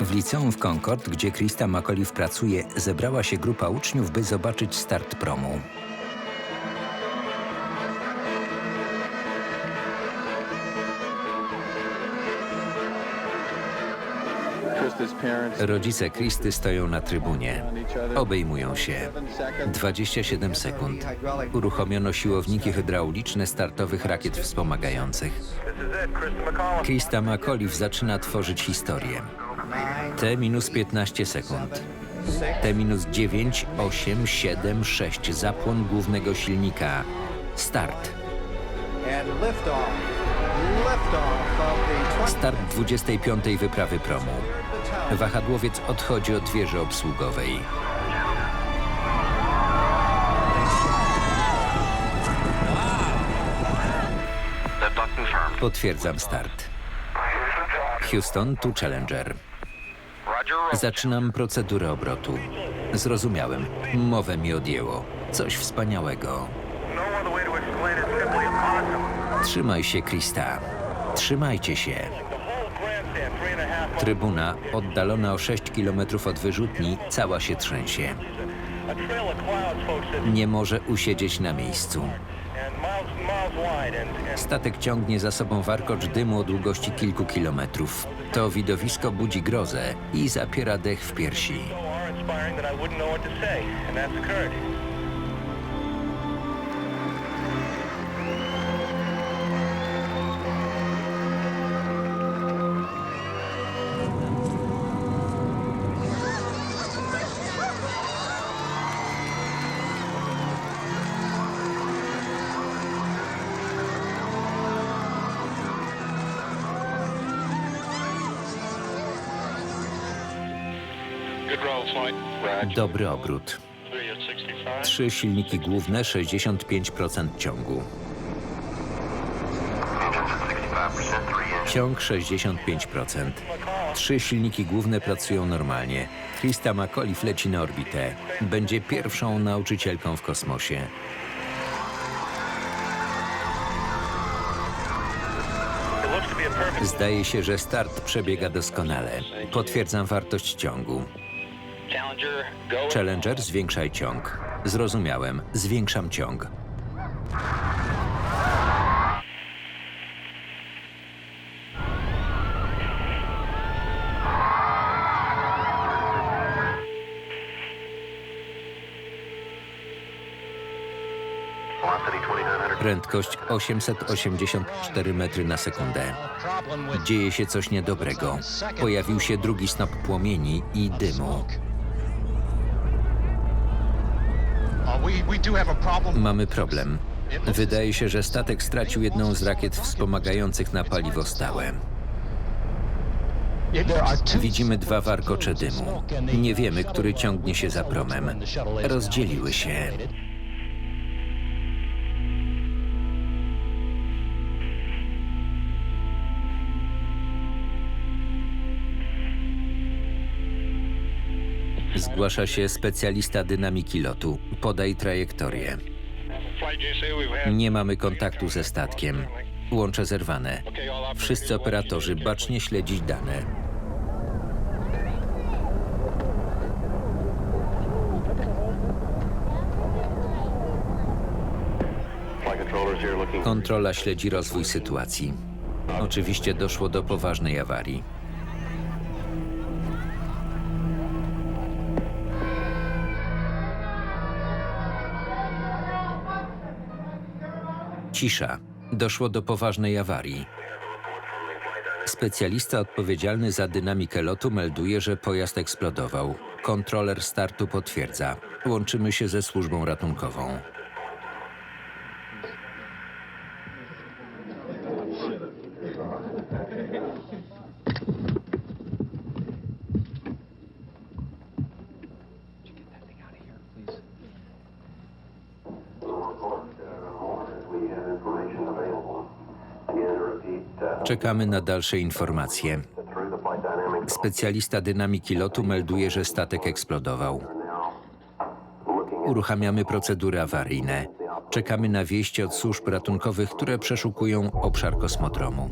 W liceum w Concord, gdzie Krista McAuliffe pracuje, zebrała się grupa uczniów, by zobaczyć start promu. Rodzice Kristy stoją na trybunie. Obejmują się. 27 sekund. Uruchomiono siłowniki hydrauliczne startowych rakiet wspomagających. Krista McAuliffe zaczyna tworzyć historię. T minus 15 sekund. T minus 9, 8, 7, 6. Zapłon głównego silnika. Start. And liftoff. Liftoff of the 20 Start 25 wyprawy promu. Wahadłowiec odchodzi od wieży obsługowej. Potwierdzam start. Houston tu Challenger. Zaczynam procedurę obrotu. Zrozumiałem. Mowę mi odjęło. Coś wspaniałego. Trzymaj się, Krista. Trzymajcie się. Trybuna, oddalona o 6 km od wyrzutni, cała się trzęsie. Nie może usiedzieć na miejscu. Statek ciągnie za sobą warkocz dymu o długości kilku kilometrów. To widowisko budzi grozę i zapiera dech w piersi. Dobry obrót. Three at 65. Trzy silniki główne, 65% ciągu. Ciąg 65%. Trzy silniki główne pracują normalnie. Krista McAuliffe leci na orbitę. Będzie pierwszą nauczycielką w kosmosie. Zdaje się, że start przebiega doskonale. Potwierdzam wartość ciągu. Challenger. Zwiększaj ciąg. Zrozumiałem, zwiększam ciąg. Velocity 2900. Prędkość 884 metry na sekundę. Dzieje się coś niedobrego. Pojawił się drugi snop płomieni i dymu. Mamy problem. Wydaje się, że statek stracił jedną z rakiet wspomagających na paliwo stałe. Widzimy dwa warkocze dymu. Nie wiemy, który ciągnie się za promem. Rozdzieliły się. Zgłasza się specjalista dynamiki lotu. Podaj trajektorię. Nie mamy kontaktu ze statkiem. Łącze zerwane. Wszyscy operatorzy bacznie śledzić dane. Kontrola śledzi rozwój sytuacji. Oczywiście doszło do poważnej awarii. Cisza. Doszło do poważnej awarii. Specjalista odpowiedzialny za dynamikę lotu melduje, że pojazd eksplodował. Kontroler startu potwierdza. Łączymy się ze służbą ratunkową. Czekamy na dalsze informacje. Specjalista dynamiki lotu melduje, że statek eksplodował. Uruchamiamy procedury awaryjne. Czekamy na wieści od służb ratunkowych, które przeszukują obszar kosmodromu.